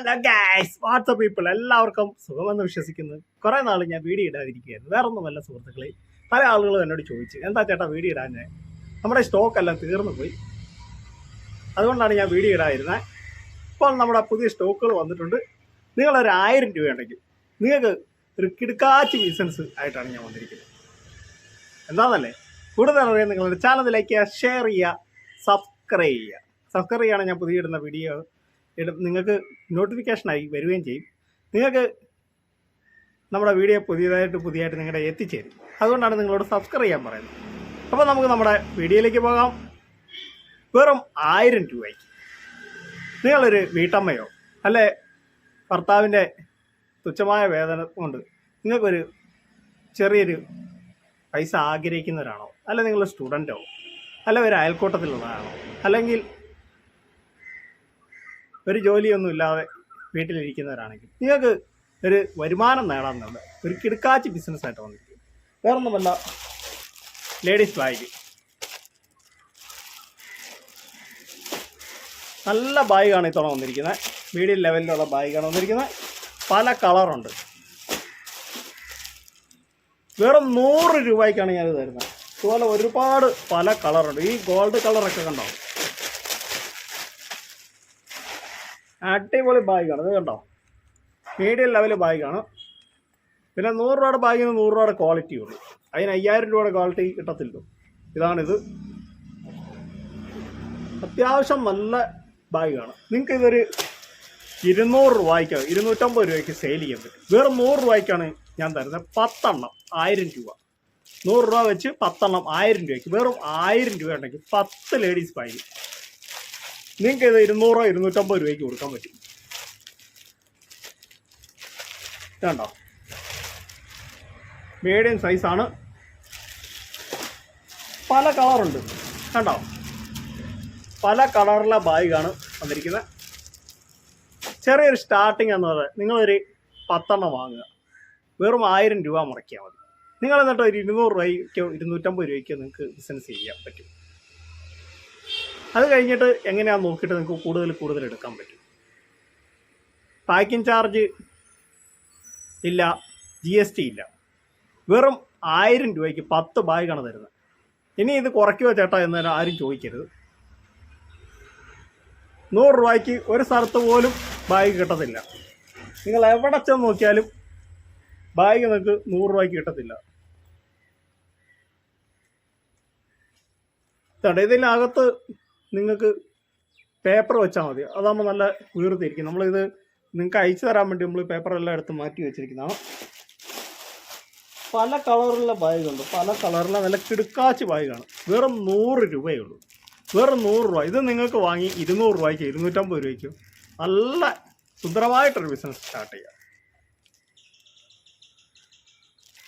Hello guys WhatsApp people എല്ലാവർക്കും സുഖമെന്ന് വിശ്വസിക്കുന്നു. കുറേ നാൾ ഞാൻ വീഡിയോ ഇടാതിരിക്കുകയായിരുന്നു. വേറെ ഒന്നുമല്ല സുഹൃത്തുക്കളെ. പല ആളുകളും എന്നോട് ചോദിച്ചു എന്താ ചേട്ടാ വീഡിയോ ഇടാൻ നമ്മുടെ സ്റ്റോക്ക് എല്ലാം തീർന്നു പോയി. അതുകൊണ്ടാണ് ഞാൻ വീഡിയോ ഇടാതിരുന്നത് ഇപ്പോൾ നമ്മുടെ പുതിയ സ്റ്റോക്കുകൾ വന്നിട്ടുണ്ട്. നിങ്ങളൊരു ആയിരം രൂപ ഉണ്ടെങ്കിൽ നിങ്ങൾക്ക് ഒരു കിടുക്കാച്ച് ബിസിനസ് ആയിട്ടാണ് ഞാൻ വന്നിരിക്കുന്നത്. എന്താണെന്നല്ലേ കൂടുതൽ അറിയാൻ നിങ്ങളുടെ ചാനൽ ലൈക്ക് ചെയ്യുക ഷെയർ ചെയ്യുക സബ്സ്ക്രൈബ് ചെയ്യുക. സബ്സ്ക്രൈബ് ചെയ്യാണ് ഞാൻ പുതിയ ഇടുന്ന വീഡിയോ നിങ്ങൾക്ക് നോട്ടിഫിക്കേഷനായി വരികയും ചെയ്യും. നിങ്ങൾക്ക് നമ്മുടെ വീഡിയോ പുതിയതായിട്ട് പുതിയതായിട്ട് നിങ്ങളുടെ എത്തിച്ചേരും. അതുകൊണ്ടാണ് നിങ്ങളോട് സബ്സ്ക്രൈബ് ചെയ്യാൻ പറയുന്നത്. അപ്പോൾ നമുക്ക് നമ്മുടെ വീഡിയോയിലേക്ക് പോകാം. വെറും ആയിരം രൂപയ്ക്ക്. നിങ്ങളൊരു വീട്ടമ്മയോ അല്ലെ ഭർത്താവിന്റെ തുച്ഛമായ വേദന കൊണ്ട് നിങ്ങൾക്കൊരു ചെറിയൊരു പൈസ ആഗ്രഹിക്കുന്നവരാണോ? അല്ലെ നിങ്ങൾ സ്റ്റുഡന്റോ അല്ല ഒരു അയൽക്കൂട്ടത്തിലുള്ളതാണോ അല്ലെങ്കിൽ ഒരു ജോലിയൊന്നും ഇല്ലാതെ വീട്ടിലിരിക്കുന്നവരാണെങ്കിൽ നിങ്ങൾക്ക് ഒരു വരുമാനം നേടാമെന്നുണ്ട്. ഒരു കിടക്കാച്ചി ബിസിനസ്സായിട്ട് വന്നിരിക്കും വേറൊന്നുമല്ല ലേഡീസ് ബാഗ് നല്ല ബാഗാണ് ഇത്തവണ വന്നിരിക്കുന്നത്. മീഡിയം ലെവലിലുള്ള ബാഗാണ് വന്നിരിക്കുന്നത്. പല കളറുണ്ട് വെറും നൂറ് രൂപയ്ക്കാണ് ഞാനിത് തരുന്നത്. അതുപോലെ ഒരുപാട് പല കളറുണ്ട് ഈ ഗോൾഡ് കളറൊക്കെ കണ്ടോ? അടിപൊളി ബാഗാണ് ഇത് കണ്ടോ? മീഡിയം ലെവൽ ബാഗാണ് പിന്നെ നൂറ് രൂപയുടെ ബാഗിന് നൂറ് രൂപയുടെ ക്വാളിറ്റി ഉള്ളൂ. അതിന് അയ്യായിരം രൂപയുടെ ക്വാളിറ്റി കിട്ടത്തില്ലോ ഇതാണിത് അത്യാവശ്യം നല്ല ബാഗാണ് നിങ്ങൾക്ക് ഇതൊരു ഇരുന്നൂറ് രൂപയ്ക്ക് ഇരുന്നൂറ്റമ്പത് രൂപയ്ക്ക് സെയിൽ ചെയ്യാൻ പറ്റും. വെറും നൂറ് രൂപയ്ക്കാണ് ഞാൻ തരുന്നത്. പത്തെണ്ണം ആയിരം രൂപ. നൂറ് രൂപ വെച്ച് പത്തെണ്ണം ആയിരം രൂപയ്ക്ക്. വെറും ആയിരം രൂപ ഉണ്ടെങ്കിൽ പത്ത് ലേഡീസ് ബാഗ് നിങ്ങൾക്ക് ഇത് ഇരുന്നൂറോ ഇരുന്നൂറ്റമ്പത് രൂപയ്ക്ക് കൊടുക്കാൻ പറ്റും. കണ്ടോ മീഡിയം സൈസാണ് പല കളറുണ്ട് കണ്ടോ? പല കളറിലെ ബാഗാണ് വന്നിരിക്കുന്നത് ചെറിയൊരു സ്റ്റാർട്ടിങ് എന്ന് പറയുന്നത് നിങ്ങളൊരു പത്തെണ്ണം വാങ്ങുക. വെറും ആയിരം രൂപ മുടക്കിയാൽ മതി. നിങ്ങൾ എന്നിട്ട് ഒരു ഇരുന്നൂറ് രൂപയ്ക്കോ ഇരുന്നൂറ്റമ്പത് രൂപയ്ക്കോ നിങ്ങൾക്ക് ബിസിനസ് ചെയ്യാൻ പറ്റും. അത് കഴിഞ്ഞിട്ട് എങ്ങനെയാണ് നോക്കിയിട്ട് നിങ്ങൾക്ക് കൂടുതൽ കൂടുതൽ എടുക്കാൻ പറ്റും? പാക്കിംഗ് ചാർജ് ഇല്ല ജി എസ് ടി ഇല്ല. വെറും ആയിരം രൂപയ്ക്ക് പത്ത് ബാഗാണ് തരുന്നത്. ഇനി ഇത് കുറയ്ക്കുമോ ചേട്ടാ എന്ന് ആരും ചോദിക്കരുത്. നൂറ് രൂപയ്ക്ക് ഒരു സ്ഥലത്ത് പോലും ബാഗ് കിട്ടത്തില്ല. നിങ്ങൾ എവിടെ ചെന്ന് നോക്കിയാലും ബാഗ് നിങ്ങൾക്ക് നൂറ് രൂപയ്ക്ക് കിട്ടത്തില്ല. ഇതിനകത്ത് നിങ്ങൾക്ക് പേപ്പർ വെച്ചാൽ മതി. അതാകുമ്പോൾ നല്ല വീർത്തിരിക്കും നമ്മളിത് നിങ്ങൾക്ക് അയച്ചു തരാൻ വേണ്ടി നമ്മൾ പേപ്പറെല്ലാം എടുത്ത് മാറ്റി വെച്ചിരിക്കുന്നതാണ്. പല കളറുള്ള ബാഗുണ്ട്. പല കളറിലെ നല്ല കിടുക്കാച്ച് ബാഗാണ്. വെറും നൂറ് രൂപയേ ഉള്ളൂ. വെറും നൂറ് രൂപ. ഇത് നിങ്ങൾക്ക് വാങ്ങി ഇരുന്നൂറ് രൂപയ്ക്ക് ഇരുന്നൂറ്റമ്പത് രൂപയ്ക്ക് നല്ല സുന്ദരമായിട്ടൊരു ബിസിനസ് സ്റ്റാർട്ട് ചെയ്യാം.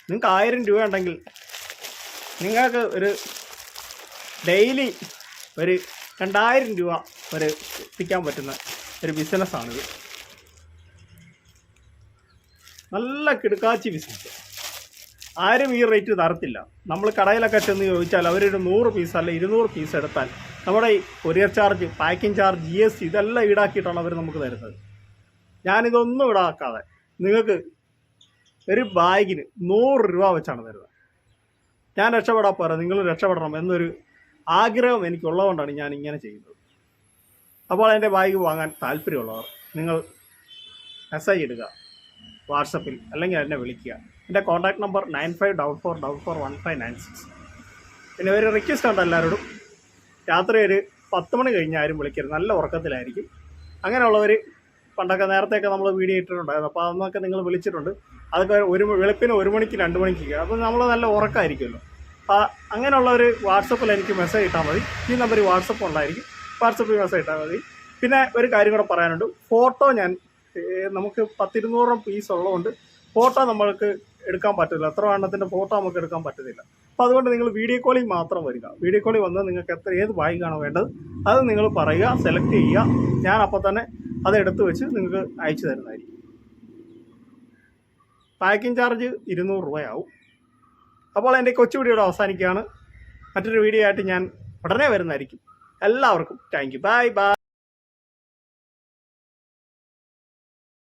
നിങ്ങൾക്ക് ആയിരം രൂപ ഉണ്ടെങ്കിൽ നിങ്ങൾക്ക് ഒരു ഡെയിലി ഒരു രണ്ടായിരം രൂപ വരെ എത്തിക്കാൻ പറ്റുന്ന ഒരു ബിസിനസ്സാണിത് നല്ല കിടുക്കാച്ചി ബിസിനസ് ആരും ഈ റേറ്റ് തരത്തില്ല. നമ്മൾ കടയിലൊക്കെ ചെന്ന് ചോദിച്ചാൽ അവരൊരു നൂറ് പീസ് അല്ല ഇരുന്നൂറ് പീസ് എടുത്താൽ നമ്മുടെ ഈ courier charge packing charge G S T ഇതെല്ലാം ഈടാക്കിയിട്ടാണ് അവർ നമുക്ക് തരുന്നത്. ഞാനിതൊന്നും ഈടാക്കാതെ നിങ്ങൾക്ക് ഒരു ബാഗിന് നൂറ് രൂപ വെച്ചാണ് തരുന്നത്. ഞാൻ രക്ഷപ്പെടാൻ പോരാ നിങ്ങൾ രക്ഷപ്പെടണം എന്നൊരു ആഗ്രഹം എനിക്കുള്ളതുകൊണ്ടാണ് ഞാൻ ഇങ്ങനെ ചെയ്യുന്നത്. അപ്പോൾ എന്റെ ബാഗ് വാങ്ങാൻ താല്പര്യമുള്ളവർ നിങ്ങൾ മെസ്സേജ് ഇടുക വാട്സപ്പിൽ അല്ലെങ്കിൽ എന്നെ വിളിക്കുക. എന്റെ contact number nine five double four double four one five nine six പിന്നെ ഒരു റിക്വസ്റ്റ് ഉണ്ട് എല്ലാവരോടും. രാത്രി ഒരു പത്ത് മണി കഴിഞ്ഞ് ആരും വിളിക്കരുത്. നല്ല ഉറക്കത്തിലായിരിക്കും. അങ്ങനെയുള്ളവർ പണ്ടൊക്കെ നേരത്തെയൊക്കെ നമ്മൾ വീഡിയോ ഇട്ടിട്ടുണ്ടായിരുന്നു. അപ്പോൾ അന്നൊക്കെ നിങ്ങൾ വിളിച്ചിട്ടുണ്ട്. അതൊക്കെ ഒരു വെളുപ്പിന് ഒരു മണിക്ക് രണ്ട് മണിക്ക് അപ്പോൾ നമ്മൾ നല്ല ഉറക്കമായിരിക്കുമല്ലോ അപ്പോൾ ഒരു വാട്സപ്പിൽ എനിക്ക് മെസ്സേജ് ഇട്ടാൽ മതി. ഈ നമ്പർ വാട്സപ്പ് ഉണ്ടായിരിക്കും. വാട്സപ്പിൽ മെസ്സേജ് ഇട്ടാൽ മതി. പിന്നെ ഒരു കാര്യം കൂടെ പറയാനുണ്ട്. ഫോട്ടോ ഞാൻ നമുക്ക് പത്തിരുന്നൂറോളം പീസ് ഉള്ളതുകൊണ്ട് ഫോട്ടോ നമ്മൾക്ക് എടുക്കാൻ പറ്റില്ല എത്ര എണ്ണത്തിന്റെ ഫോട്ടോ നമുക്ക് എടുക്കാൻ പറ്റത്തില്ല. അപ്പോൾ അതുകൊണ്ട് നിങ്ങൾ വീഡിയോ കോളിൽ മാത്രം വരിക. വീഡിയോ കോളിൽ വന്ന് നിങ്ങൾക്ക് എത്ര ഏത് ബാഗാണ് വേണ്ടത് അത് നിങ്ങൾ പറയുക സെലക്ട് ചെയ്യുക. ഞാൻ അപ്പോൾ തന്നെ അത് എടുത്തു വെച്ച് നിങ്ങൾക്ക് അയച്ചു തരുന്നതായിരിക്കും. പാക്കിംഗ് ചാർജ് ഇരുന്നൂറ് രൂപയാവും. അപ്പോൾ എന്റെ കൊച്ചു വീഡിയോ ഇവിടെ അവസാനിക്കുകയാണ്. മറ്റൊരു വീഡിയോ ആയിട്ട് ഞാൻ ഉടനെ വരുന്നതായിരിക്കും. എല്ലാവർക്കും താങ്ക് യു ബൈ ബൈ